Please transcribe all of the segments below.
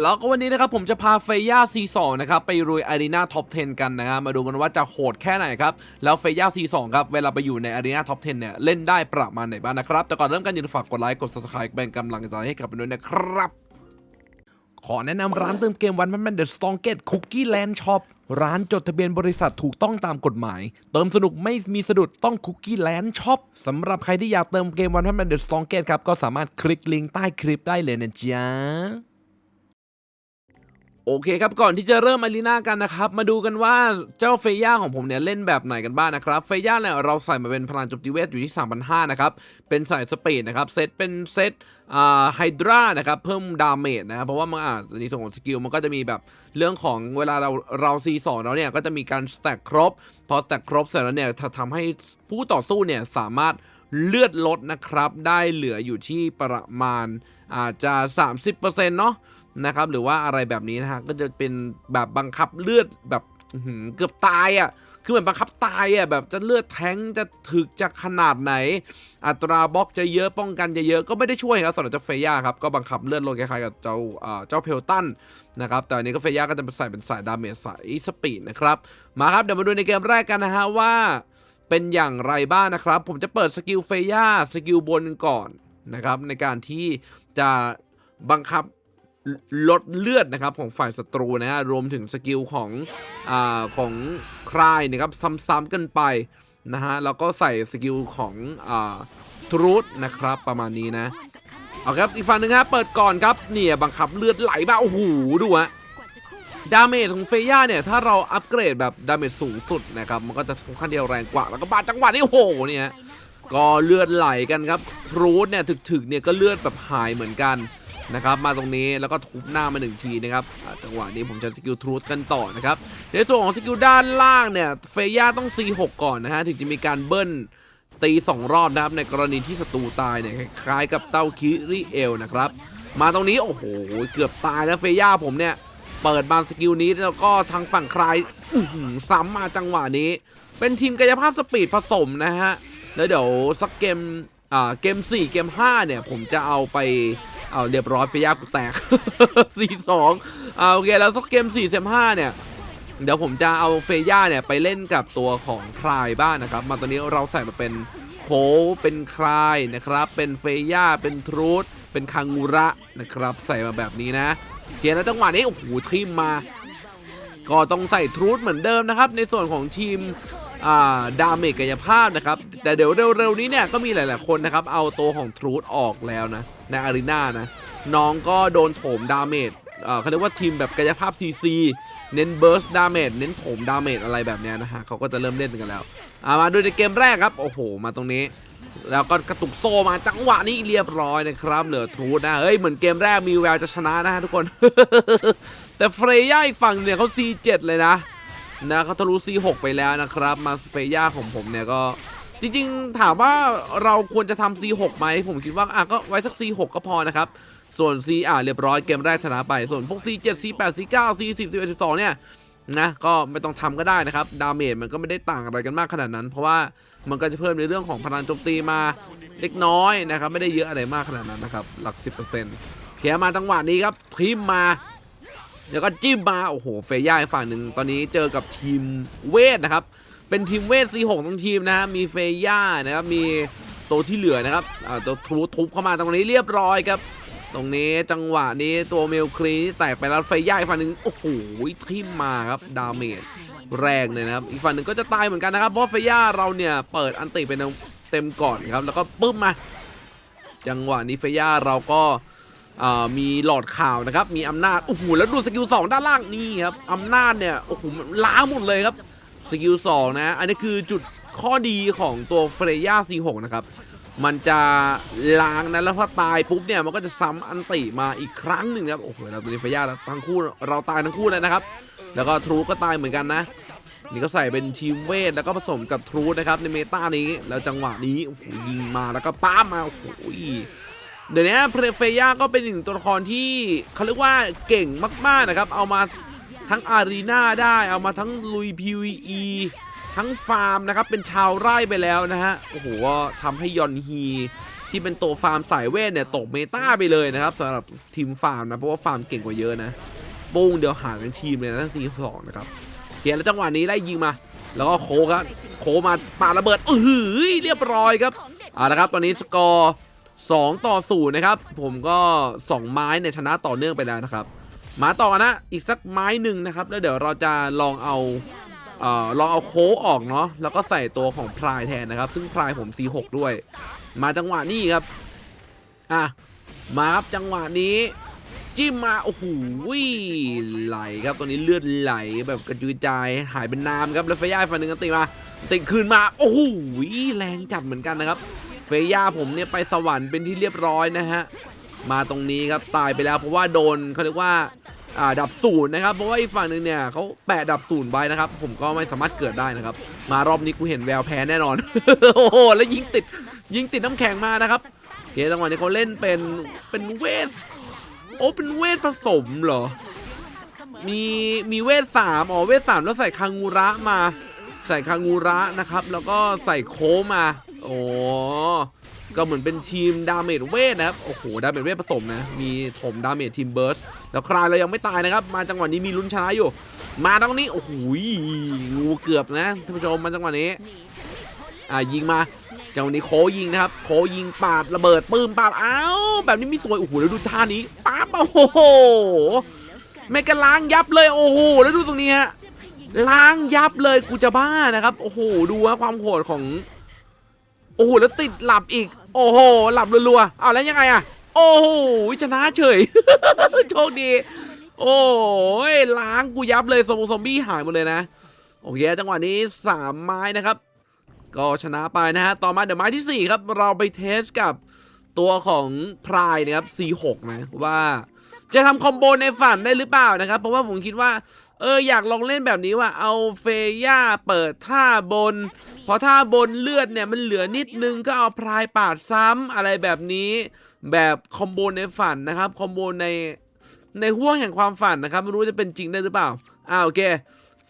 แล้วก็วันนี้นะครับผมจะพาเฟย่า C2 นะครับไปรุยอารีนาท็อป 10 กันนะครับมาดูกันว่าจะโหดแค่ไหนครับ แล้วเฟย่า C2 ครับ เวลาไปอยู่ในอารีนาท็อป 10 เนี่ย เล่นได้ประมาณไหนบ้างนะครับ แต่ก่อนเริ่มกันอย่าลืมฝากกดไลค์ กด subscribe เป็นกำลังใจให้กับมันด้วยนะครับ ขอแนะนำร้านเติมเกมวันมันเดอะสตองเกตคุกกี้แลนด์ช็อปร้านจดทะเบียนบริษัทถูกต้องตามกฎหมาย เติมสนุกไม่มีสะดุดต้องคุกกี้แลนด์ช็อปสำหรับใครที่อยากเติมเกมวันมันเดอะสตองเกตครับก็สามารถคลิกลิงก์ใต้คลิปได้เลยนะจ๊ะ โอเคครับก่อนที่จะเริ่มอารีนากันนะครับ มาดูกันว่าเจ้าเฟย่าของผมเนี่ยเล่นแบบไหนกันบ้างนะครับ เฟย่าเนี่ยเราใส่มาเป็นพลังจมตีเวทอยู่ที่ 3,500 นะครับ เป็นสายสปีดนะครับ เซตเป็นเซตอ่าไฮดรานะครับเพิ่มดาเมจนะครับเพราะว่ามันอะในส่วนของสกิลมันก็จะมีแบบเรื่องของเวลาเราเราซีสองแล้วเนี่ยก็จะมีการสแต็กครบ พอสแต็กครบเสร็จแล้วเนี่ยทำให้ผู้ต่อสู้เนี่ยสามารถเลือดลดนะครับ ได้เหลืออยู่ที่ประมาณอาจจะ 30%เนาะ นะครับหรือว่าอะไรแบบนี้นะฮะก็จะเป็นแบบบังคับเลือดแบบเกือบตายอะ่ะ คือเหมือนบังคับตายอะ่ะแบบจะเลือดแท้งจะถึกจะขนาดไหน อัตราบล็อกจะเยอะป้องกันจะเยอะก็ไม่ได้ช่วยครับสำหรับเจ้าเฟย่าครับ ก็บังคับเลือดลดคล้ายๆกับเจ้าอ่าเจ้าเพลตันนะครับ แต่อันนี้ก็เฟย่าก็จะใส่เป็นสายดาเมจสายสปีดนะครับ มาครับเดี๋ยวมาดูในเกมแรกกันนะฮะว่า เป็นอย่างไรบ้างนะครับ ผมจะเปิดสกิลเฟย่าสกิลบนก่อนนะครับในการที่จะบังคับ ลดเลือดนะครับของฝ่ายศัตรูนะฮะรวมถึงสกิลของอาของคลายนะครับซ้ำๆกันไปนะฮะแล้วก็ใส่สกิลของทรูดนะครับประมาณนี้นะเอาครับอีกฝั่งหนึ่งฮะเปิดก่อนครับเนี่ยบังคับเลือดไหลมาโอ้โหดูฮะดาเมจของเฟย่าเนี่ยถ้าเราอัปเกรดแบบดาเมจสูงสุดนะครับมันก็จะค่อนข้างเดียวแรงกว่าแล้วก็บาดจังหวะนี้โอ้โหเนี่ยก็เลือดไหลกันครับทรูดเนี่ยถึกๆเนี่ยก็เลือดแบบหายเหมือนกัน นะครับมาตรงนี้แล้วก็ทุบหน้ามาหนึ่งทีนะครับจังหวะนี้ผมจะสกิลทรูดกันต่อนะครับในส่วนของสกิลด้านล่างเนี่ยเฟย่าต้อง C6 ก่อนนะฮะถึงจะมีการเบิ้ลตี 2 รอบนะครับในกรณีที่ศัตรูตายเนี่ยคล้ายกับเต้าคิริเอลนะครับมาตรงนี้โอ้โหเกือบตายแล้วเฟย่าผมเนี่ยเปิดบานสกิลนี้แล้วก็ทางฝั่งใครอื้อหือซ้ำมาจังหวะนี้ เป็นทีมกายภาพสปีดผสมนะฮะแล้วเดี๋ยวสักเกม เกม 4 เกม 5 เนี่ย ผมจะเอาไปเอาเรียบร้อยเฟย่ากูแตกสี่สองเอาโอเค แล้วสักเกม4ี่เซมห้าเนี่ย เดี๋ยวผมจะเอาเฟย่าเนี่ย ไปเล่นกับตัวของคลายบ้างนะครับ มาตอนนี้เราใส่มาเป็นโคเป็นคลายนะครับ เป็นเฟย่า เป็นทรูดเป็นคังงูระนะครับ ใส่มาแบบนี้นะโอเคแล้วจังหวะนี้โอ้โหทีมมา ก็ต้องใส่ทรูดเหมือนเดิมนะครับ ในส่วนของทีม ดาเมจกายภาพนะครับ แต่เดี๋ยวเร็วๆนี้เนี่ย ก็มีหลายๆคนนะครับ เอาตัวของทรูดออกแล้วนะ ในอารีนานะ น้องก็โดนโถมดาเมจเขาเรียกว่าทีมแบบกายภาพ CC เน้นเบิร์สดาเมจเน้นโถมดาเมจอะไรแบบนี้นะฮะเขาก็จะเริ่มเล่นกันแล้วามาดูในเกมแรกครับ โอ้โห มาตรงนี้ แล้วก็กระตุกโซมาจังหวะนี้เรียบร้อยนะครับ เหลือทรูดนะ เฮ้ย เหมือนเกมแรกมีแววจะชนะนะฮะทุกคน แต่เฟรย่าอีกฝั่งเนี่ยเขา C7 เลยนะ นะเขาทะลุ C6 ไปแล้วนะครับ มาเฟย่าของผมเนี่ยก็จริงๆ ถามว่าเราควรจะทำ C6 ไหม ผมคิดว่าอะก็ไว้สัก C6 ก็พอนะครับ ส่วน C อะเรียบร้อยเกมแรกชนะไป ส่วนพวก C7 C8 C9 C10 11 12 เนี่ยนะก็ไม่ต้องทำก็ได้นะครับ ดาเมจมันก็ไม่ได้ต่างอะไรกันมากขนาดนั้น เพราะว่ามันก็จะเพิ่มในเรื่องของพลังโจมตีมาเล็กน้อยนะครับ ไม่ได้เยอะอะไรมากขนาดนั้นนะครับ หลัก 10%เขียมาจังหวะนี้ครับทีมมา แล้วก็จิ้มมาโอ้โหเฟย่าอีกฝั่งหนึ่งตอนนี้เจอกับทีมเวทนะครับ เป็นทีมเวท C6 ทั้งทีมนะฮะมีเฟย่านะครับมีตัวที่เหลือนะครับอ่าตัวทรูทุบเข้ามาตรงนี้เรียบร้อยครับ ตรงนี้จังหวะนี้ตัวเมลครีนี่แตกไปแล้วเฟย่าอีกฝั่งหนึ่งโอ้โหทิมมาครับดาเมจแรงเลยนะครับ อีกฝั่งหนึ่งก็จะตายเหมือนกันนะครับเพราะเฟย่าเราเนี่ยเปิดอันติเป็นเต็มก่อนครับแล้วก็ปึ้มมา จังหวะนี้เฟย่าเราก็ มีหลอดข่าวนะครับ มีอำนาจ โอ้โห แล้วดูสกิล2ด้านล่างนี่ครับอำนาจเนี่ย โอ้โห ล้างหมดเลยครับ สกิล2นะ อันนี้คือจุดข้อดีของตัวเฟรย่า C6 นะครับ มันจะล้างนะ แล้วพอตายปุ๊บเนี่ย มันก็จะซ้ำอันติมาอีกครั้งหนึ่งครับ โอ้โห เราตัวนี้เฟรย่าทั้งคู่ เราตายทั้งคู่เลยนะครับ แล้วก็ทรูก็ตายเหมือนกันนะ นี่ก็ใส่เป็นทีมเวท แล้วก็ผสมกับทรูนะครับในเมตานี้ แล้วจังหวะนี้ โอ้โห ยิงมา แล้วก็ป้ามมาโอ้โห เดี๋ยวนี้เพลเฟย่าก็เป็นหนึ่งตัวละครที่เขาเรียกว่าเก่งมากๆนะครับ เอามาทั้งอารีนาได้ เอามาทั้งลุย PVE ทั้งฟาร์มนะครับ เป็นชาวไร่ไปแล้วนะฮะ โอ้โหทำให้ยอนฮีที่เป็นตัวฟาร์มสายเวทเนี่ยตกเมตาไปเลยนะครับสำหรับทีมฟาร์มนะ เพราะว่าฟาร์มเก่งกว่าเยอะนะปุ้งเดียวหางกันทีมเลยนะทั้งซีสองนะครับเฮียแล้วจังหวะนี้ไล่ยิงมา แล้วก็โคครับโคมาปาระเบิดอืออเรียบร้อยครับเอาละครับตอนนี้สกอร์ 2 ต่อ0นะครับ ผมก็ 2 ไม้เนี่ยชนะต่อเนื่องไปแล้วนะครับ มาต่อกันนะ อีกสักไม้หนึ่งนะครับ แล้วเดี๋ยวเราจะลองเอาเอ่อลองเอาโค้กออกเนาะ แล้วก็ใส่ตัวของพลายแทนนะครับ ซึ่งพลายผม C6 ด้วย มาจังหวะนี้ครับ อะ มาครับจังหวะนี้ จิ้มมา โอ้โหไหลครับ ตัวนี้เลือดไหลแบบกระจุยกระจายหายเป็นน้ำครับ แล้วเฟย่าอีกฝั่งหนึ่งก็ติมา ติคืนมา โอ้โหแรงจัดเหมือนกันนะครับ เฟย่าผมเนี่ยไปสวรรค์เป็นที่เรียบร้อยนะฮะ มาตรงนี้ครับตายไปแล้วเพราะว่าโดนเขาเรียกว่าอ่าดับศูนย์นะครับ เพราะว่าอีกฝั่งหนึ่งเนี่ยเขาแปะดับศูนย์ไว้นะครับ ผมก็ไม่สามารถเกิดได้นะครับ มารอบนี้กูเห็นแววแพ้แน่นอน โอ้โห แล้วยิงติดยิงติดน้ำแข็งมานะครับเกมจังหวะนี้เขาเล่นเป็นเป็นเวทโอ้เป็นเวทผสมเหรอ มีมีเวทสามอ๋อเวทสามแล้วใส่คางูระมา ใส่คางูระนะครับ แล้วก็ใส่โคมา โอ้ก็เหมือนเป็นทีมดาเมจเวทนะครับ โอ้โห ดาเมจเวทผสมนะ มีถมดาเมจทีมเบิร์สแล้วคลายเรายังไม่ตายนะครับ มาจังหวะนี้มีลุ้นชนะอยู่ มาตรงนี้ โอ้โห งูเกือบนะท่านผู้ชมมาจังหวะนี้ อ่ายิงมา จังหวะนี้โคยิงนะครับ โคยิงปาดระเบิดปื้มปาดอ้าวแบบนี้ไม่สวย โอ้โห แล้วดูท่านี้ป๊าบโอ้โหแม่กันล้างยับเลย โอ้โห แล้วดูตรงนี้ฮะ ล้างยับเลย กูจะบ้านะครับ โอ้โห ดูว่าความโหดของ โอ้โหแล้วติดหลับอีก โอ้โห หลับรัวๆเอาแล้วยังไงอะโอ้โหชนะเฉย โชคดี โอ้ยล้างกูยับเลยซอมบงซอมบี้หายหมดเลยนะโอเคจังหวะนี้สามไม้นะครับ ก็ชนะไปนะฮะต่อมาเดี๋ยวไม้ที่สี่ครับเราไปเทสกับตัวของพรายนะครับ C6 นะว่า จะทำคอมโบในฝันได้หรือเปล่านะครับ เพราะว่าผมคิดว่า เอออยากลองเล่นแบบนี้ว่าเอาเฟย่าเปิดท่าบน พอท่าบนเลือดเนี่ยมันเหลือนิดนึงก็เอาพรายปาดซ้ำอะไรแบบนี้ แบบคอมโบในฝันนะครับคอมโบในในห่วงแห่งความฝันนะครับ ไม่รู้จะเป็นจริงได้หรือเปล่า อ่าโอเค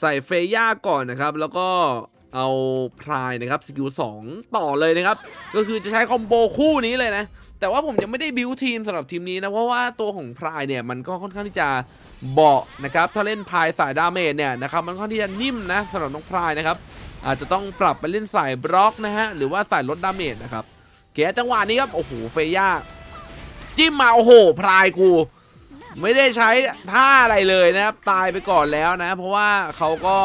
ใส่เฟย่าก่อนนะครับ แล้วก็ เอาพรายนะครับสกิล2ต่อเลยนะครับ ก็คือจะใช้คอมโบคู่นี้เลยนะ แต่ว่าผมยังไม่ได้บิวทีมสำหรับทีมนี้นะ เพราะว่าตัวของพรายเนี่ยมันก็ค่อนข้างที่จะเบาะนะครับ ถ้าเล่นพรายสายดาเมจเนี่ยนะครับมันค่อนข้างที่จะนิ่มนะสำหรับน้องพรายนะครับ อาจจะต้องปรับไปเล่นสายบล็อกนะฮะหรือว่าสายลดดาเมจนะครับเก๋จังหวะนี้ครับโอ้โหเฟย่าจิ้มมาโอ้โหพรายกู ไม่ได้ใช้ท่าอะไรเลยนะครับตายไปก่อนแล้วนะ เพราะว่าเขาก็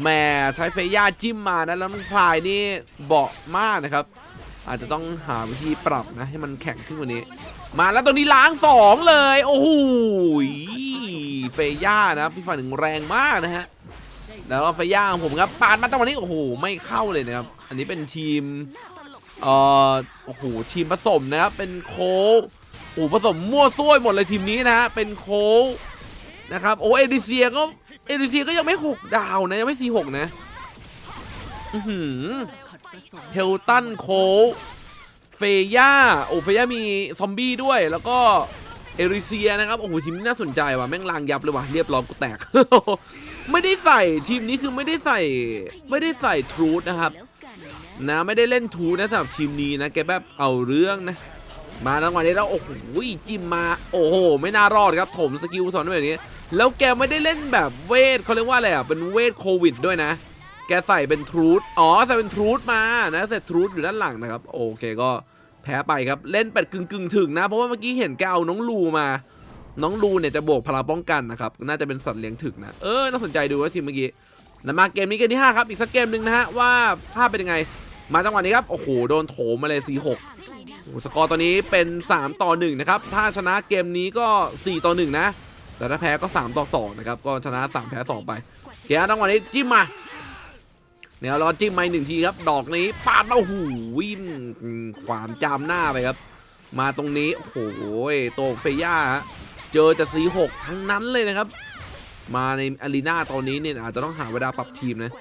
แหมใช้เฟย่าจิ้มมานะแล้วน้องพรายนี่เบาะมากนะครับ อาจจะต้องหาวิธีปรับนะให้มันแข็งขึ้นกว่านี้ มาแล้วตรงนี้ล้างสองเลย โอ้โหเฟย่านะพี่ฝ่ายหนึ่งแรงมากนะฮะแล้วก็เฟย่าของผมครับปาดมาตั้งวันนี้โอ้โหไม่เข้าเลยนะครับ อันนี้เป็นทีมเอ่อโอ้โหทีมผสมนะครับเป็นโค้โอ้ผสมมั่วซั่วหมดเลยทีมนี้นะฮะเป็นโค้นะครับโอ้เอดิเซียก็ เอดิเซียก็ยังไม่หกดาวนะ ยังไม่สี่หกนะอือหือเฮลตันโคเฟย่าโอ้เฟย่ามีซอมบี้ด้วย แล้วก็เอริเซียนะครับ โอ้โหทีมนี้น่าสนใจว่ะแม่งลางยับเลยว่ะเรียบร้อยกูแตก ไม่ได้ใส่ทีมนี้คือไม่ได้ใส่ไม่ได้ใส่ทรูดนะครับ นะไม่ได้เล่นทรูดนะสำหรับทีมนี้นะแกแบบเอาเรื่องนะ มาทั้งวันนี้แล้วโอ้โหจิ้มมาโอ้โหไม่น่ารอดครับถมสกิลสอนแบบนี้ แล้วแกไม่ได้เล่นแบบเวทเขาเรียกว่าอะไรอะเป็นเวทโควิดด้วยนะ แกใส่เป็นทรูดอ๋อใส่เป็นทรูดมานะใส่ทรูดอยู่ด้านหลังนะครับโอเคก็แพ้ไปครับเล่นเป็ดกึ่งกึ่งถึงนะ เพราะว่าเมื่อกี้เห็นแกเอาน้องลูมา น้องลูเนี่ยจะบวกพลังป้องกันนะครับน่าจะเป็นสัตว์เลี้ยงถึกนะเออน่าสนใจดูว่าทีมเมื่อกี้แล้วมาเกมนี้เกมที่5ครับอีกสักเกมหนึ่งนะฮะว่าภาพเป็นยังไง มาจังหวะนี้ครับโอ้โหโดนโถมมาเลย4-6 สกอร์ตอนนี้เป็น 3 ต่อ 1 นะครับ ถ้าชนะเกมนี้ก็ 4 ต่อ 1 นะ แต่ถ้าแพ้ก็ 3 ต่อ 2 นะครับ ก็ชนะ 3 แพ้ 2 ไป เกมจังหวะนี้จิ้มมาเนี่ยรอจิ้มมาหนึ่งทีครับ ดอกนี้ปาดมาโอ้โหวิ่งขวานจามหน้าไปครับ มาตรงนี้ โอ้โหตัวเฟย่าเจอแต่สีหกทั้งนั้นเลยนะครับ มาในอารีนาตอนนี้เนี่ยอาจจะต้องหาเวลาปรับทีมนะ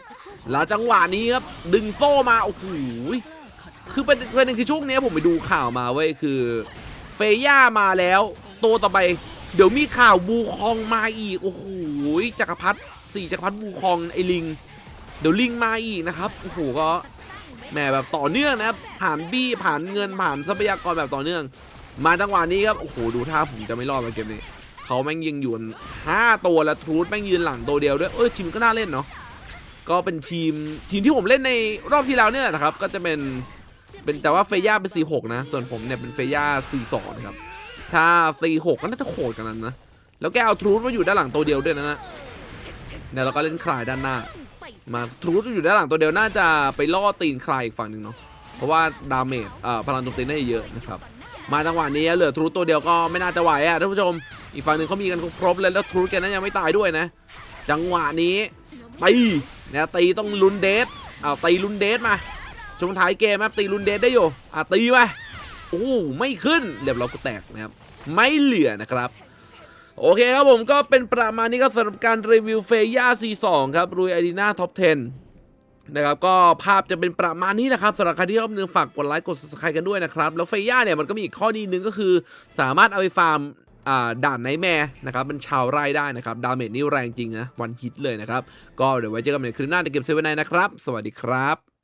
แล้วจังหวะนี้ครับ ดึงโซ่มา โอ้โห คือเป็นประเด็นคือช่วงนี้ผมไปดูข่าวมาเว้ยคือ เฟย่ามาแล้วตัวต่อไป เดี๋ยวมีข่าวบูคองมาอีก โอ้โหจักรพรรดิสี่จักรพรรดิบูคองไอ้ลิง เดี๋ยวลิงมาอีกนะครับโอ้โหก็แหมแบบต่อเนื่องนะครับผ่านบี้ผ่านเงินผ่านทรัพยากรแบบต่อเนื่อง มาจังหวะนี้ครับโอ้โหดูท่าผมจะไม่รอดในเกมนี้เขาแม่งยิงอยู่นห้าตัวแล้วทรูดแม่งยืนหลังตัวเดียวด้วยเออทีมก็น่าเล่นเนาะก็เป็นทีมทีมที่ผมเล่นในรอบที่แล้วเนี่ยนะครับ ก็จะเป็น เป็นแต่ว่าเฟย่าเป็น 4-6 นะ ส่วนผมเนี่ยเป็นเฟย่า4-2 ครับ ถ้า 4-6 ก็น่าจะโหดกันนั้นนะ แล้วแกเอาทรูดมาอยู่ด้านหลังตัวเดียวด้วยนะนะเนี่ยเราก็เล่นคลายด้านหน้า มาทรูดอยู่ด้านหลังตัวเดียวน่าจะไปล่อตีนใครอีกฝั่งหนึ่งเนาะ เพราะว่าดาเมจเอ่อพลังโจมตีได้เยอะนะครับ มาจังหวะนี้เหลือทรูดตัวเดียวก็ไม่น่าจะไหวอะท่านผู้ชม อีกฝั่งหนึ่งเขามีกันครบเลยแล้วทรูดแกนั้นยังไม่ตายด้วยนะ จังหวะนี้ตีเนี่ยตีต้องลุนเดทอ้าวตีลุนเดทมา ช่วงท้ายเกมครับตีลุนเดทได้อยู่อะตีไปโอ้ไม่ขึ้นเรียบร้อยกูแตกนะครับไม่เหลือนะครับโอเคครับผมก็เป็นประมาณนี้ครับสำหรับการรีวิวเฟย่า C2 ครับรุยอารีนาท็อป 10 นะครับ ก็ภาพจะเป็นประมาณนี้นะครับสำหรับใครที่ชอบเนื้อฝากกดไลค์กด subscribe กันด้วยนะครับ แล้วเฟย่าเนี่ยมันก็มีอีกข้อดีหนึ่งก็คือ สามารถเอาไปฟาร์มด่านไนแมร์นะครับเป็นชาวไร่ได้นะครับ ดาเมจนี่แรงจริงนะ วันฮิตเลยนะครับ ก็เดี๋ยวไว้เจอกันในคลิปหน้าในเกมเซเว่นไนนะครับ สวัสดีครับ